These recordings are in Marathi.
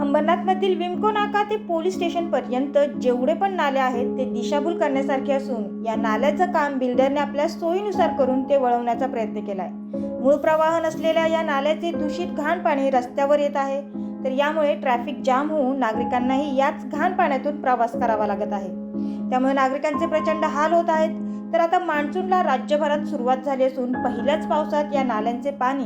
अंबरनाथमधील विमको नाका ते पोलीस स्टेशन पर्यंत जेवढे पण नाले आहेत ते दिशाभूल करण्यासारखे असून या नाल्याचं काम बिल्डरने आपल्या सोयीनुसार करून ते वळवण्याचा प्रयत्न केलाय. मूळ प्रवाह नसलेल्या या नाल्याचे दूषित घाण पाणी रस्त्यावर येत आहे. तर यामुळे ट्रॅफिक जाम होऊन नागरिकांनाही याच घाण पाण्यातून प्रवास करावा लागत आहे. त्यामुळे नागरिकांचे प्रचंड हाल होत आहेत. तर आता मान्सूनला राज्यभरात सुरुवात झाली असून पहिल्याच पावसात या नाल्यांचे पाणी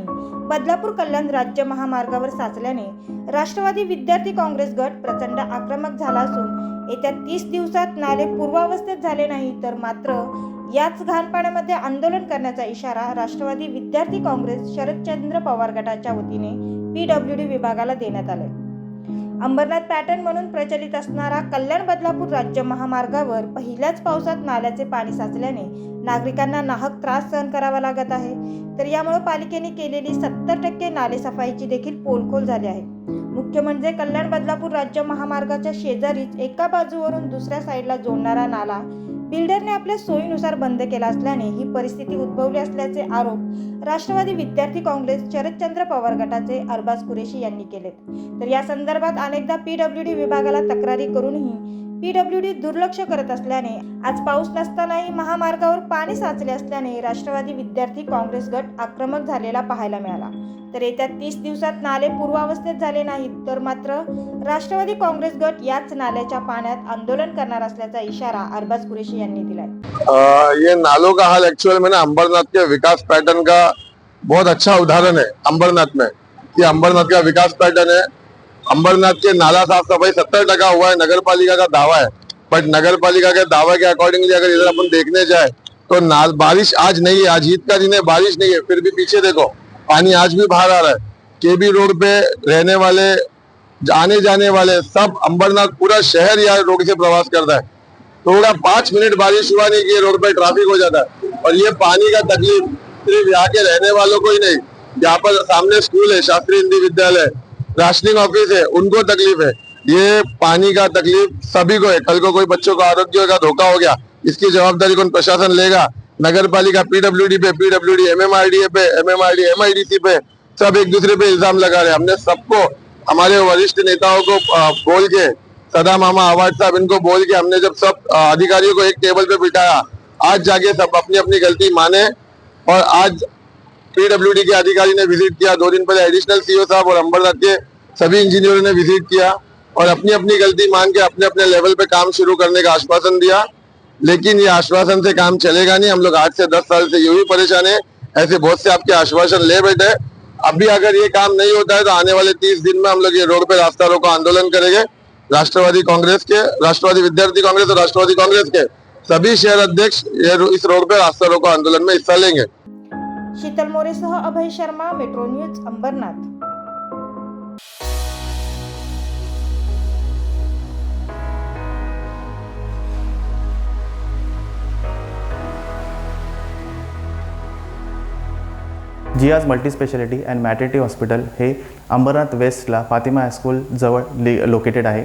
बदलापूर कल्याण राज्य महामार्गावर साचल्याने राष्ट्रवादी विद्यार्थी काँग्रेस गट प्रचंड आक्रमक झाला असून येत्या तीस दिवसात नाले पूर्वावस्थेत झाले नाही तर मात्र याच घाण पाण्यामध्ये आंदोलन करण्याचा इशारा राष्ट्रवादी विद्यार्थी काँग्रेस शरदचंद्र पवार गटाच्या वतीने पी डब्ल्यू डी विभागाला देण्यात आले अंबरनाथ पॅटर्न म्हणून प्रचलित असणारा कल्याण बदलापूर राज्य महामार्गावर पहिल्याच पावसात नाल्याचे पाणी साचल्याने नागरिकांना नाहक त्रास सहन करावा लागत आहे. तर यामुळे पालिकेने केलेली सत्तर टक्के नाले सफाईची देखील पोलखोल झाली आहे. मुख्य म्हणजे कल्याण बदलापूर राज्य महामार्गाच्या शेजारीच एका बाजूवरून दुसऱ्या साईडला जोडणारा नाला बिल्डरने आपल्या सोयीनुसार बंद केला असल्याने ही परिस्थिती उद्भवली असल्याचे आरोप राष्ट्रवादी विद्यार्थी काँग्रेस शरदचंद्र पवार गटाचे अरबाज कुरेशी यांनी केलेत. तर या संदर्भात अनेकदा पी डब्ल्यू डी विभागाला तक्रारी करूनही पी डब्ल्यू डी दुर्लक्ष करत असल्याने आज पाऊस नसतानाही महामार्गावर पाणी साचले असल्याने राष्ट्रवादी विद्यार्थी काँग्रेस गट आक्रमक झालेला पाहायला मिळाला. तर येत्या तीस दिवसात नाले पूर्वावस्थेत झाले नाहीत तर मात्र राष्ट्रवादी काँग्रेस गट याच नाल्याच्या पाण्यात आंदोलन करणार असल्याचा इशारा अरबाज कुरेशी यांनी दिलाय. ये नालों का हाल एक्चुअल में अंबरनाथ के विकास पैटर्न का बहुत अच्छा उदाहरण है अंबरनाथ में। ये अंबरनाथ का विकास पैटर्न है। अंबरनाथ के नाला साफ़ सफ़ाई सत्तर टका हुआ है नगर पालिका का दावा है। बट नगर पालिका के दावा के अकॉर्डिंगली अगर इधर अपन देखने जाए तो नाल बारिश आज नहीं है, आज ईद का दिन है, बारिश नहीं है, फिर भी पीछे देखो, पानी आज भी बाहर आ रहा है। केबी रोड पे रहने वाले, आने जाने वाले सब अंबरनाथ पूरा शहर यहाँ रोड से प्रवास करता है। थोड़ा पाँच मिनट बारिश हुआ नहीं कि रोड पे ट्रैफ़िक हो जाता है। और ये पानी का तकलीफ़ सिर्फ़ यहाँ के रहने वालों को ही नहीं, यहाँ पर सामने स्कूल है शास्त्री हिंदी विद्यालय। राशनिंग ऑफ़िस है, उनको तकलीफ़ है। ये पानी का तकलीफ़ सभी को है। कल को कोई बच्चों का आरोग्य का धोखा हो गया, इसकी जवाबदारी कौन प्रशासन लेगा? नगर पालिका पीडब्ल्यूडी पे पीडब्ल्यूडी एमएमआरडीए पे एमएमआरडी एमआईडीसी पे, सब एक दूसरे पे इल्ज़ाम लगा रहे हमने सबको, हमारे वरिष्ठ नेताओं को बोल के, सदा मामा आवाज़ साहब, इनको बोल के हमने जब सब अधिकारियों को एक टेबल पे बिठाया, आज जाके सब अपनी अपनी गलती माने और आज पीडब्ल्यूडी के अधिकारी ने विज़िट किया, दो दिन पहले एडिशनल सीओ साहब और अंबरनाथ के सभी इंजीनियरों ने विज़िट किया और अपनी अपनी गलती मान के अपने अपने लेवल पे काम शुरू करने का आश्वासन दिया। लेकिन ये आश्वासन से काम चलेगा नहीं। हम लोग आठ से दस साल से यूँ ही परेशान है। ऐसे बहुत से आपके आश्वासन ले बैठे अभी अगर ये काम नहीं होता है तो आने वाले तीस दिन में हम लोग ये रोड पे रास्ता रोको आंदोलन करेंगे। राष्ट्रवादी कांग्रेस के, राष्ट्रवादी विद्यार्थी कांग्रेस और राष्ट्रवादी कांग्रेस के सभी शहर अध्यक्ष इस रोड पे रास्ता रोको आंदोलन में हिस्सा लेंगे। शीतल मोरेसह अभय शर्मा मेट्रो न्यूज अंबरनाथ. जियाज मल्टीस्पेशालिटी अँड मॅटर्निटी हॉस्पिटल हे अंबरनाथ वेस्टला फातिमा हायस्कूल जवळ लि लोकेटेड आहे.